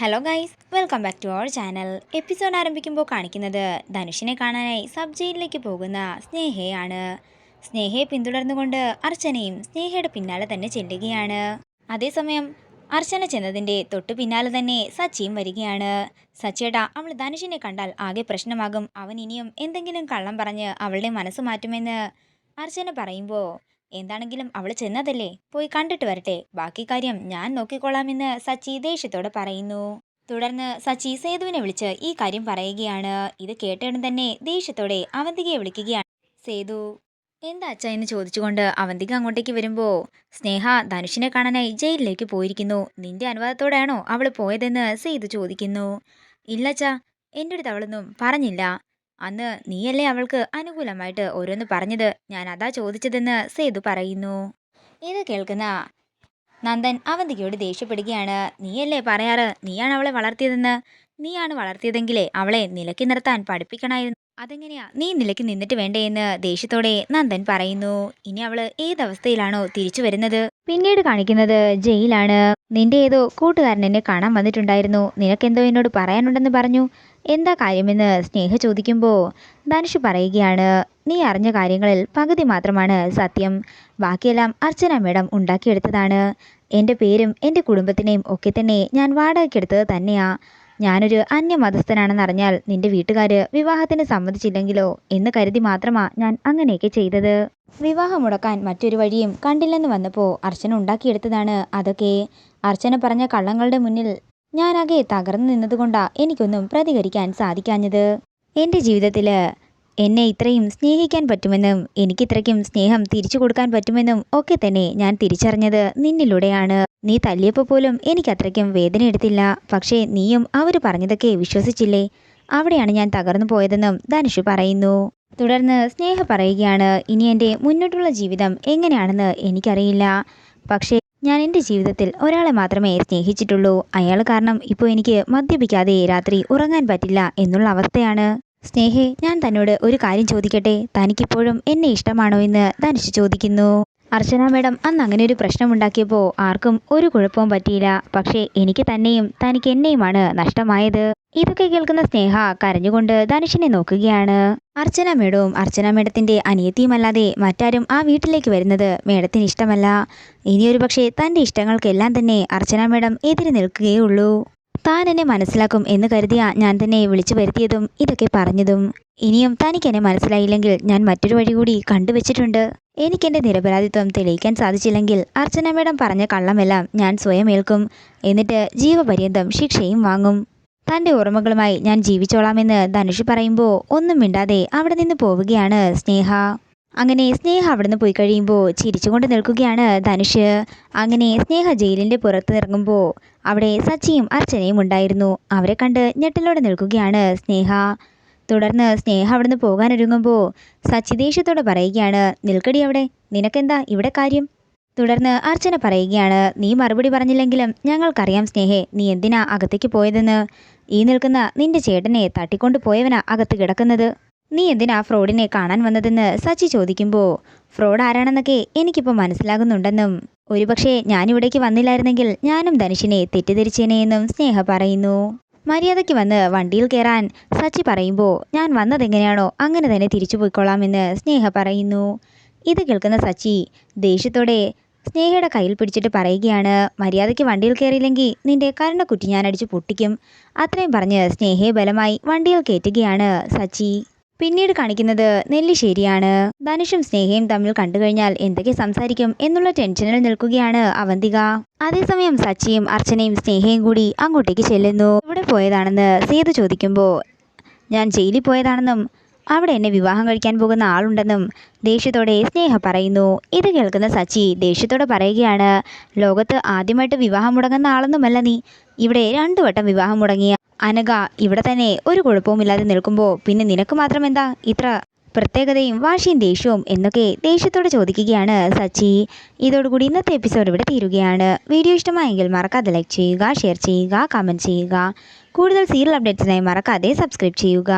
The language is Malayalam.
Hello guys welcome back to our channel episode ആരംഭിക്കുമ്പോൾ കാണിക്കുന്നത് ധനുഷിനെ കാണാനായി സബ് ജയിലിലേക്ക് പോകുന്ന സ്നേഹയാണ്. സ്നേഹയെ പിന്തുടർന്നുകൊണ്ട് അർച്ചനയും സ്നേഹയുടെ പിന്നാലെ തന്നെ ചെല്ലുകയാണ്. അതേസമയം അർച്ചന ചെന്നതിന്റെ തൊട്ടു പിന്നാലെ തന്നെ സച്ചിയും വരികയാണ്. സച്ചിയേട്ടാ അവൾ ധനുഷിനെ കണ്ടാൽ ആകെ പ്രശ്നമാകും. അവൻ ഇനിയും എന്തെങ്കിലും കള്ളം പറഞ്ഞ് അവളുടെ മനസ്സ് മാറ്റുമെന്ന് അർച്ചന പറയുമ്പോൾ എന്താണെങ്കിലും അവൾ ചെന്നതല്ലേ? പോയി കണ്ടിട്ട് വരട്ടെ. ബാക്കി കാര്യം ഞാൻ നോക്കിക്കൊള്ളാമെന്ന് സച്ചി ദേഷ്യത്തോടെ പറയുന്നു. തുടർന്ന് സച്ചി സേതുവിനെ വിളിച്ച് ഈ കാര്യം പറയുകയാണ്. ഇത് കേട്ടയുടൻ തന്നെ ദേഷ്യത്തോടെ അവന്തികയെ വിളിക്കുകയാണ്. സേതു എന്താ അച്ഛ എന്ന് ചോദിച്ചുകൊണ്ട് അവന്തിക അങ്ങോട്ടേക്ക് വരുമ്പോൾ സ്നേഹ ധനുഷിനെ കാണാനായി ജയിലിലേക്ക് പോയിരിക്കുന്നു. നിന്റെ അനുവാദത്തോടെയാണോ അവൾ പോയതെന്ന് സേതു ചോദിക്കുന്നു. ഇല്ലച്ചാ എന്റെ അടുത്ത് അവളൊന്നും പറഞ്ഞില്ല. അന്ന് നീയല്ലേ അവൾക്ക് അനുകൂലമായിട്ട് ഓരോന്ന് പറഞ്ഞത്? ഞാൻ അതാ ചോദിച്ചതെന്ന് സേതു പറയുന്നു. ഇത് കേൾക്കുന്ന നന്ദൻ അവന്തികയോട് ദേഷ്യപ്പെടുകയാണ്. നീയല്ലേ പറയാറ്? നീയാണ് അവളെ വളർത്തിയതെന്ന്? നീയാണ് വളർത്തിയതെങ്കിലേ അവളെ നിലയ്ക്ക് നിർത്താൻ പഠിപ്പിക്കണമായിരുന്നു അതെങ്ങനെയാ? നീ നിലയ്ക്ക് നിന്നിട്ട് വേണ്ടേ എന്ന് ദേഷ്യത്തോടെ നന്ദൻ പറയുന്നു. ഇനി അവൾ ഏതവസ്ഥയിലാണോ തിരിച്ചു വരുന്നത്? പിന്നീട് കാണിക്കുന്നത് ജയിലാണ്. നിന്റെ ഏതോ കൂട്ടുകാരൻ എന്നെ കാണാൻ വന്നിട്ടുണ്ടായിരുന്നു. നിനക്കെന്തോ എന്നോട് പറയാനുണ്ടെന്ന് പറഞ്ഞു. എന്താ കാര്യമെന്ന് സ്നേഹ ചോദിക്കുമ്പോൾ ധനുഷ് പറയുകയാണ് നീ അറിഞ്ഞ കാര്യങ്ങളിൽ പകുതി മാത്രമാണ് സത്യം. ബാക്കിയെല്ലാം അർച്ചന മേഡം ഉണ്ടാക്കിയെടുത്തതാണ്. എന്റെ പേരും എന്റെ കുടുംബത്തിനെയും ഒക്കെ തന്നെ ഞാൻ വാടകയ്ക്കെടുത്തത് തന്നെയാ. ഞാനൊരു അന്യമതസ്ഥനാണെന്നറിഞ്ഞാൽ നിന്റെ വീട്ടുകാർ വിവാഹത്തിന് സമ്മതിച്ചില്ലെങ്കിലോ എന്ന് കരുതി മാത്രമാ ഞാൻ അങ്ങനെയൊക്കെ ചെയ്തത്. വിവാഹം മുടക്കാൻ മറ്റൊരു വഴിയും കണ്ടില്ലെന്ന് വന്നപ്പോൾ അർച്ചന ഉണ്ടാക്കിയെടുത്തതാണ് അതൊക്കെ. അർച്ചന പറഞ്ഞ കള്ളങ്ങളുടെ മുന്നിൽ ഞാനാകെ തകർന്നു നിന്നതുകൊണ്ടാ എനിക്കൊന്നും പ്രതികരിക്കാൻ സാധിക്കാഞ്ഞത്. എന്റെ ജീവിതത്തിൽ എന്നെ ഇത്രയും സ്നേഹിക്കാൻ പറ്റുമെന്നും എനിക്ക് എനിക്കിത്രയ്ക്കും സ്നേഹം തിരിച്ചു കൊടുക്കാൻ പറ്റുമെന്നും ഒക്കെ തന്നെ ഞാൻ തിരിച്ചറിഞ്ഞത് നിന്നിലൂടെയാണ്. നീ തല്ലിയപ്പോൾ പോലും എനിക്കത്രയ്ക്കും വേദന എടുത്തില്ല. പക്ഷേ നീയും അവർ പറഞ്ഞതൊക്കെ വിശ്വസിച്ചില്ലേ? അവിടെയാണ് ഞാൻ തകർന്നു പോയതെന്നും ധനുഷ് പറയുന്നു. തുടർന്ന് സ്നേഹ പറയുകയാണ് ഇനി എന്റെ മുന്നോട്ടുള്ള ജീവിതം എങ്ങനെയാണെന്ന് എനിക്കറിയില്ല. പക്ഷേ ഞാൻ എന്റെ ജീവിതത്തിൽ ഒരാളെ മാത്രമേ സ്നേഹിച്ചിട്ടുള്ളൂ. അയാൾ കാരണം ഇപ്പോൾ എനിക്ക് മദ്യപിക്കാതെ രാത്രി ഉറങ്ങാൻ പറ്റില്ല എന്നുള്ള അവസ്ഥയാണ്. സ്നേഹേ ഞാൻ തന്നോട് ഒരു കാര്യം ചോദിക്കട്ടെ? തനിക്കിപ്പോഴും എന്നെ ഇഷ്ടമാണോ എന്ന് ധനുഷ് ചോദിക്കുന്നു. അർച്ചന മേഡം അന്ന് അങ്ങനെ ഒരു പ്രശ്നമുണ്ടാക്കിയപ്പോൾ ആർക്കും ഒരു കുഴപ്പവും പറ്റിയില്ല. പക്ഷേ എനിക്ക് തന്നെയും തനിക്ക് എന്നെയുമാണ് നഷ്ടമായത്. ഇതൊക്കെ കേൾക്കുന്ന സ്നേഹ കരഞ്ഞുകൊണ്ട് ധനുഷിനെ നോക്കുകയാണ്. അർച്ചന മേഡവും അർച്ചന മേഡത്തിന്റെ അനിയത്തിയുമല്ലാതെ മറ്റാരും ആ വീട്ടിലേക്ക് വരുന്നത് മേഡത്തിന് ഇഷ്ടമല്ല. ഇനിയൊരു പക്ഷേ തന്റെ ഇഷ്ടങ്ങൾക്കെല്ലാം തന്നെ അർച്ചന മേഡം എതിരെ നിൽക്കുകയുള്ളൂ താൻ എന്നെ മനസ്സിലാക്കും എന്ന് കരുതിയ ഞാൻ തന്നെ വിളിച്ചു വരുത്തിയതും ഇതൊക്കെ പറഞ്ഞതും. ഇനിയും തനിക്ക് എന്നെ മനസ്സിലായില്ലെങ്കിൽ ഞാൻ മറ്റൊരു വഴി കൂടി കണ്ടുവച്ചിട്ടുണ്ട്. എനിക്കെന്റെ നിരപരാധിത്വം തെളിയിക്കാൻ സാധിച്ചില്ലെങ്കിൽ അർച്ചന മേഡം പറഞ്ഞ കള്ളമെല്ലാം ഞാൻ സ്വയം ഏൽക്കും. എന്നിട്ട് ജീവപര്യന്തം ശിക്ഷയും വാങ്ങും. തന്റെ ഓർമ്മകളുമായി ഞാൻ ജീവിച്ചോളാമെന്ന് ധനുഷ് പറയുമ്പോൾ ഒന്നും മിണ്ടാതെ അവിടെ നിന്ന് പോവുകയാണ് സ്നേഹ. അങ്ങനെ സ്നേഹ അവിടുന്ന് പോയി കഴിയുമ്പോൾ ചിരിച്ചുകൊണ്ട് നിൽക്കുകയാണ് ധനുഷ്. അങ്ങനെ സ്നേഹ ജയിലിന്റെ പുറത്ത് ഇറങ്ങുമ്പോൾ അവിടെ സച്ചിയും അർച്ചനയും ഉണ്ടായിരുന്നു. അവരെ കണ്ട് ഞെട്ടലോടെ നിൽക്കുകയാണ് സ്നേഹ. തുടർന്ന് സ്നേഹ അവിടുന്ന് പോകാനൊരുങ്ങുമ്പോൾ സച്ചി ദേഷ്യത്തോടെ പറയുകയാണ് നിൽക്കടി അവിടെ നിനക്കെന്താ ഇവിടെ കാര്യം? തുടർന്ന് അർച്ചന പറയുകയാണ് നീ മറുപടി പറഞ്ഞില്ലെങ്കിലും ഞങ്ങൾക്കറിയാം സ്നേഹേ നീ എന്തിനാ അകത്തേക്ക് പോയതെന്ന്? ഈ നിൽക്കുന്ന നിന്റെ ചേട്ടനെ തട്ടിക്കൊണ്ടു പോയവനാ അകത്ത് കിടക്കുന്നത്. നീ എന്തിനാ ഫ്രോഡിനെ കാണാൻ വന്നതെന്ന് സച്ചി ചോദിക്കുമ്പോൾ ഫ്രോഡ് ആരാണെന്നൊക്കെ എനിക്കിപ്പോൾ മനസ്സിലാകുന്നുണ്ടെന്നും. ഒരുപക്ഷെ ഞാനിവിടേക്ക് വന്നില്ലായിരുന്നെങ്കിൽ ഞാനും ധനുഷിനെ തെറ്റിദ്ധരിച്ചേനെയെന്നും സ്നേഹ പറയുന്നു. മര്യാദയ്ക്ക് വന്ന് വണ്ടിയിൽ കയറാൻ സച്ചി പറയുമ്പോൾ ഞാൻ വന്നതെങ്ങനെയാണോ അങ്ങനെ തന്നെ തിരിച്ചു പോയിക്കൊള്ളാമെന്ന് സ്നേഹ പറയുന്നു. ഇത് കേൾക്കുന്ന സച്ചി ദേഷ്യത്തോടെ സ്നേഹയുടെ കയ്യിൽ പിടിച്ചിട്ട് പറയുകയാണ് മര്യാദയ്ക്ക് വണ്ടിയിൽ കയറിയില്ലെങ്കിൽ നിന്റെ കരണക്കുറ്റി ഞാൻ അടിച്ച് പൊട്ടിക്കും. അത്രയും പറഞ്ഞ് സ്നേഹയെ ബലമായി വണ്ടിയിൽ കയറ്റുകയാണ് സച്ചി. പിന്നീട് കാണിക്കുന്നത് നെല്ലിശ്ശേരിയാണ്. ധനുഷും സ്നേഹയും തമ്മിൽ കണ്ടു കഴിഞ്ഞാൽ എന്തൊക്കെ സംസാരിക്കും എന്നുള്ള ടെൻഷനിൽ നിൽക്കുകയാണ് അവന്തിക. അതേസമയം സച്ചിയും അർച്ചനയും സ്നേഹയും കൂടി അങ്ങോട്ടേക്ക് ചെല്ലുന്നു. ഇവിടെ പോയതാണെന്ന് സേതു ചോദിക്കുമ്പോൾ ഞാൻ ജയിലിൽ പോയതാണെന്നും അവിടെ എന്നെ വിവാഹം കഴിക്കാൻ പോകുന്ന ആളുണ്ടെന്നും ദേഷ്യത്തോടെ സ്നേഹ പറയുന്നു. ഇത് കേൾക്കുന്ന സച്ചി ദേഷ്യത്തോടെ പറയുകയാണ് ലോകത്ത് ആദ്യമായിട്ട് വിവാഹം മുടങ്ങുന്ന ആളൊന്നുമല്ല നീ. ഇവിടെ രണ്ടു വട്ടം വിവാഹം മുടങ്ങിയ അനഘ ഇവിടെ തന്നെ ഒരു കുഴപ്പവുമില്ലാതെ നിൽക്കുമ്പോൾ പിന്നെ നിനക്ക് മാത്രം എന്താ ഇത്ര പ്രത്യേകതയും വാശിയും ദേഷ്യവും എന്നൊക്കെ ദേഷ്യത്തോട് ചോദിക്കുകയാണ് സച്ചി. ഇതോടുകൂടി ഇന്നത്തെ എപ്പിസോഡ് ഇവിടെ തീരുകയാണ്. വീഡിയോ ഇഷ്ടമായെങ്കിൽ മറക്കാതെ ലൈക്ക് ചെയ്യുക ഷെയർ ചെയ്യുക കമന്റ് ചെയ്യുക. കൂടുതൽ സീരിയൽ അപ്ഡേറ്റ്സിനായി മറക്കാതെ സബ്സ്ക്രൈബ് ചെയ്യുക.